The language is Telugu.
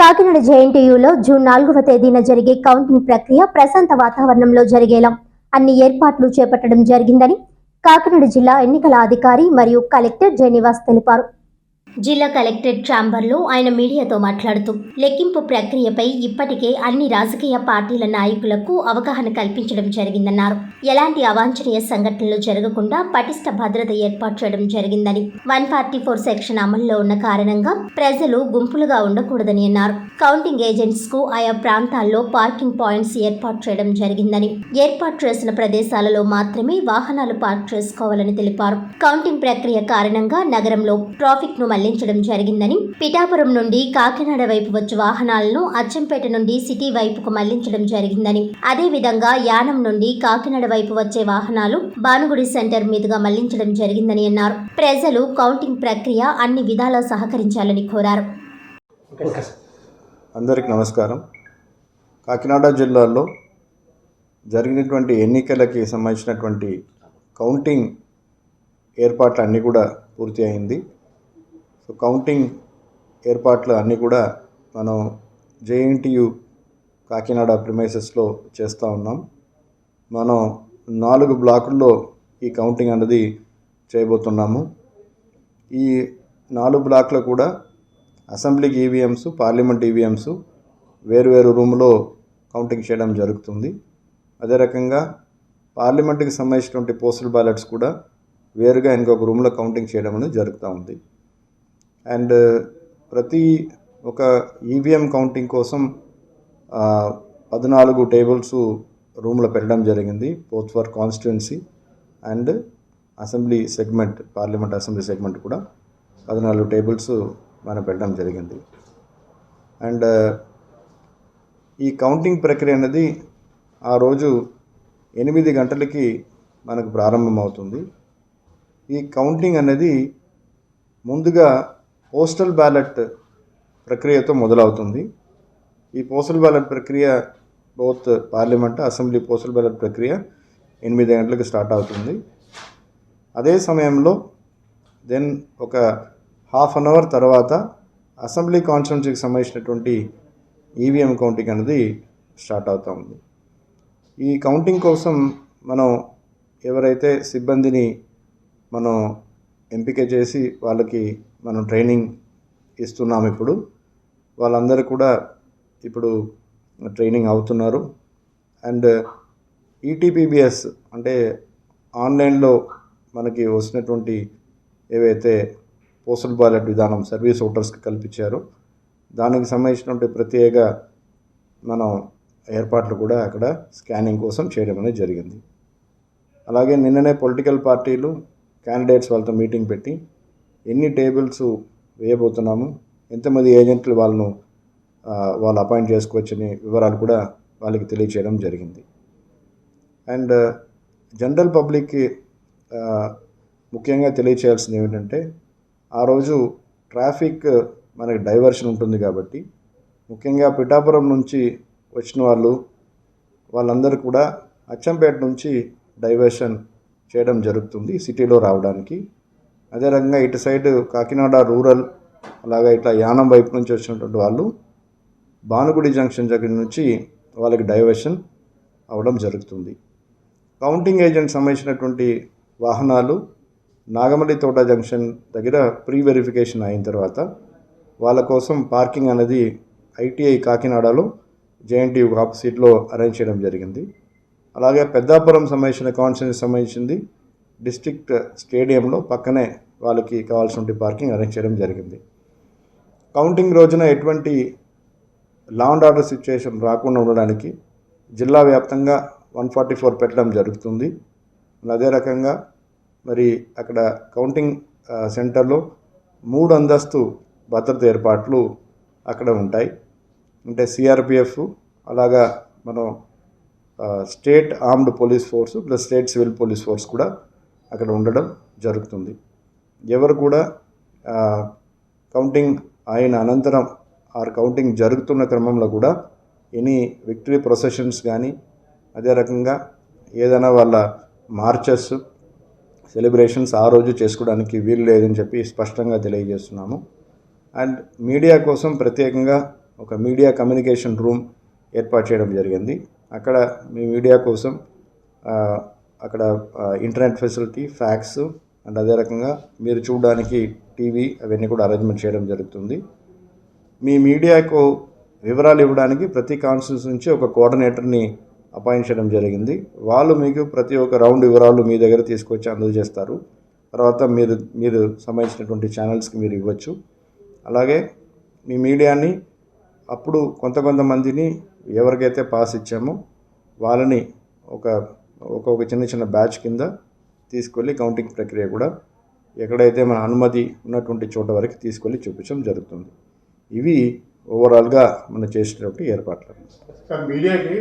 కాకినాడ జేఎన్టీయూలో జూన్ నాలుగవ తేదీన జరిగే కౌంటింగ్ ప్రక్రియ ప్రశాంత వాతావరణంలో జరిగేలా. అన్ని ఏర్పాట్లు చేపట్టడం జరిగిందని కాకినాడ జిల్లా ఎన్నికల అధికారి మరియు కలెక్టర్ జయనివాస్ తెలిపారు. జిల్లా కలెక్టరేట్ ఛాంబర్లో ఆయన మీడియాతో మాట్లాడుతూ లెక్కింపు ప్రక్రియపై ఇప్పటికే అన్ని రాజకీయ పార్టీల నాయకులకు అవగాహన కల్పించడం జరిగిందన్నారు. ఎలాంటి అవాంఛనీయ సంఘటనలు జరగకుండా పటిష్ట భద్రత ఏర్పాటు చేయడం జరిగిందని వన్ ఫార్టీ ఫోర్ సెక్షన్ అమల్లో ఉన్న కారణంగా ప్రజలు గుంపులుగా ఉండకూడదని అన్నారు. కౌంటింగ్ ఏజెంట్స్కు ఆయా ప్రాంతాల్లో పార్కింగ్ పాయింట్స్ ఏర్పాటు చేయడం జరిగిందని ఏర్పాటు చేసిన ప్రదేశాలలో మాత్రమే వాహనాలు పార్క్ చేసుకోవాలని తెలిపారు. కౌంటింగ్ ప్రక్రియ కారణంగా నగరంలో ట్రాఫిక్ను మళ్ళించడం జరిగిందని పిఠాపురం నుండి కాకినాడ వైపు వచ్చే వాహనాలను అచ్చంపేట నుండి సిటీ వైపుకు మళ్ళించడం జరిగిందని అదే విధంగా యానం నుండి కాకినాడ వైపు వచ్చే వాహనాలు భానుగుడి సెంటర్ మీదుగా మళ్ళించడం జరిగిందని అన్నారు. ప్రజలు కౌంటింగ్ ప్రక్రియ అన్ని విధాలా సహకరించాలని కోరారు. అందరికి నమస్కారం. కాకినాడ జిల్లాలో జరిగినటువంటి ఎన్నికలకి సంబంధించినటువంటి కౌంటింగ్ ఏర్పాట్లు అన్నీ కూడా పూర్తి అయింది. సో కౌంటింగ్ ఏర్పాట్లు అన్నీ కూడా మనం జేఎన్టీయు కాకినాడ ప్రిమైసెస్లో చేస్తూ ఉన్నాం. మనం నాలుగు బ్లాకుల్లో ఈ కౌంటింగ్ అనేది చేయబోతున్నాము. ఈ నాలుగు బ్లాక్లో కూడా అసెంబ్లీకి ఈవీఎంస్ పార్లమెంట్ ఈవీఎంస్ వేరువేరు రూమ్లో కౌంటింగ్ చేయడం జరుగుతుంది. అదే రకంగా పార్లమెంట్కి సంబంధించినటువంటి పోస్టల్ బ్యాలెట్స్ కూడా వేరుగా ఇంకొక రూమ్లో కౌంటింగ్ చేయడం అనేది జరుగుతూ ఉంది. అండ్ uh, ప్రతి ఒక ఈవీఎం కౌంటింగ్ కోసం uh, పద్నాలుగు టేబుల్స్ రూమ్లో పెట్టడం జరిగింది both for constituency and assembly segment parliament assembly segment కూడా. పద్నాలుగు టేబుల్స్ మనం పెట్టడం జరిగింది. అండ్ uh, ఈ కౌంటింగ్ ప్రక్రియ అనేది ఆ రోజు ఎనిమిది గంటలకి మనకు ప్రారంభమవుతుంది. ఈ కౌంటింగ్ అనేది ముందుగా పోస్టల్ బ్యాలెట్ ప్రక్రియతో మొదలవుతుంది. ఈ పోస్టల్ బ్యాలెట్ ప్రక్రియ both parliament assembly postal ballot ప్రక్రియ ఎనిమిది గంటలకు స్టార్ట్ అవుతుంది. అదే సమయంలో దెన్ ఒక హాఫ్ అన్ అవర్ తర్వాత అసెంబ్లీ కాన్స్టిట్యున్సీకి సంబంధించినటువంటి ఈవీఎం కౌంటింగ్ అనేది స్టార్ట్ అవుతూ ఉంది. ఈ కౌంటింగ్ కోసం మనం ఎవరైతే సిబ్బందిని మనం ఎంపిక చేసి వాళ్ళకి మనం ట్రైనింగ్ ఇస్తున్నాం ఇప్పుడు. వాళ్ళందరూ కూడా ఇప్పుడు ట్రైనింగ్ అవుతున్నారు. అండ్ ఈటీపీబీఎస్ అంటే ఆన్లైన్లో మనకి వస్తున్నటువంటి ఏవైతే పోస్టల్ బ్యాలెట్ విధానం సర్వీస్ ఓటర్స్కి కల్పించారో. దానికి సంబంధించినటువంటి ప్రత్యేక మనం ఏర్పాట్లు కూడా అక్కడ స్కానింగ్ కోసం చేయడం అనేది జరిగింది. అలాగే నిన్ననే పొలిటికల్ పార్టీలు క్యాండిడేట్స్ వాళ్ళతో మీటింగ్ పెట్టి ఎన్ని టేబుల్స్ వేయబోతున్నాము ఎంతమంది ఏజెంట్లు వాళ్ళను వాళ్ళు అపాయింట్ చేసుకోవచ్చని వివరాలు కూడా వాళ్ళకి తెలియచేయడం జరిగింది. అండ్ జనరల్ పబ్లిక్కి ముఖ్యంగా తెలియచేయాల్సింది ఏమిటంటే ఆ రోజు ట్రాఫిక్ మనకి డైవర్షన్ ఉంటుంది కాబట్టి ముఖ్యంగా పిఠాపురం నుంచి వచ్చిన వాళ్ళు వాళ్ళందరూ కూడా అచ్చంపేట నుంచి డైవర్షన్ చేయడం జరుగుతుంది సిటీలో రావడానికి. అదే రకంగా ఇటు సైడ్ కాకినాడ రూరల్ అలాగే ఇట్లా యానం వైపు నుంచి వచ్చినటువంటి వాళ్ళు భానుగుడి జంక్షన్ దగ్గర నుంచి వాళ్ళకి డైవర్షన్ అవడం జరుగుతుంది. కౌంటింగ్ ఏజెంట్ సంబంధించినటువంటి వాహనాలు నాగమల్లి తోట జంక్షన్ దగ్గర ప్రీ వెరిఫికేషన్ అయిన తర్వాత వాళ్ళ కోసం పార్కింగ్ అనేది ఐటీఐ కాకినాడలో జేఎన్టీ ఆపోజిట్లో అరేంజ్ చేయడం జరిగింది. అలాగే పెద్దాపురం సంబంధించిన కాన్సెన్స్ సంబంధించింది డిస్ట్రిక్ట్ స్టేడియంలో పక్కనే వాళ్ళకి కావాల్సిన పార్కింగ్ అరేంజ్ చేయడం జరిగింది. కౌంటింగ్ రోజున ఎటువంటి లా అండ్ ఆర్డర్ సిచ్యుయేషన్ రాకుండా ఉండడానికి జిల్లా వ్యాప్తంగా వన్ ఫార్టీ ఫోర్ పెట్టడం జరుగుతుంది. అదే రకంగా మరి అక్కడ కౌంటింగ్ సెంటర్లో మూడు అంతస్తు భద్రత ఏర్పాట్లు అక్కడ ఉంటాయి. అంటే సిఆర్పిఎఫ్ అలాగా మనం state armed police force plus state civil police force కూడా అక్కడ ఉండడం జరుగుతుంది. ఎవరు కూడా కౌంటింగ్ అయిన అనంతరం ఆర్ కౌంటింగ్ జరుగుతున్న క్రమంలో కూడా ఎనీ విక్టరీ ప్రొసెషన్స్ కానీ అదే రకంగా ఏదైనా వాళ్ళ మార్చెస్ సెలబ్రేషన్స్ ఆ రోజు చేసుకోవడానికి వీలు లేదని చెప్పి స్పష్టంగా తెలియజేస్తున్నాము. అండ్ మీడియా కోసం ప్రత్యేకంగా ఒక మీడియా కమ్యూనికేషన్ రూమ్ ఏర్పాటు చేయడం జరిగింది. అక్కడ మీ మీడియా కోసం అక్కడ ఇంటర్నెట్ ఫెసిలిటీ ఫ్యాక్స్ అండ్ అదే రకంగా మీరు చూడడానికి టీవీ అవన్నీ కూడా అరేంజ్మెంట్ చేయడం జరుగుతుంది. మీ మీడియాకు వివరాలు ఇవ్వడానికి ప్రతి కాన్స్టిట్యూన్స్ నుంచి ఒక కోఆర్డినేటర్ని అపాయింట్ చేయడం జరిగింది. వాళ్ళు మీకు ప్రతి ఒక్క రౌండ్ వివరాలు మీ దగ్గర తీసుకొచ్చి అందజేస్తారు. తర్వాత మీరు మీరు సంబంధించినటువంటి ఛానల్స్కి మీరు ఇవ్వచ్చు. అలాగే మీ మీడియాని అప్పుడు కొంత కొంతమందిని ఎవరికైతే పాస్ ఇచ్చామో వాళ్ళని ఒక ఒక్కొక్క చిన్న చిన్న బ్యాచ్ కింద తీసుకెళ్ళి కౌంటింగ్ ప్రక్రియ కూడా ఎక్కడైతే మన అనుమతి ఉన్నటువంటి చోట వరకు తీసుకెళ్ళి చూపించడం జరుగుతుంది. ఇవి ఓవరాల్గా మనం చేసినటువంటి ఏర్పాట్లు. మీడియాకి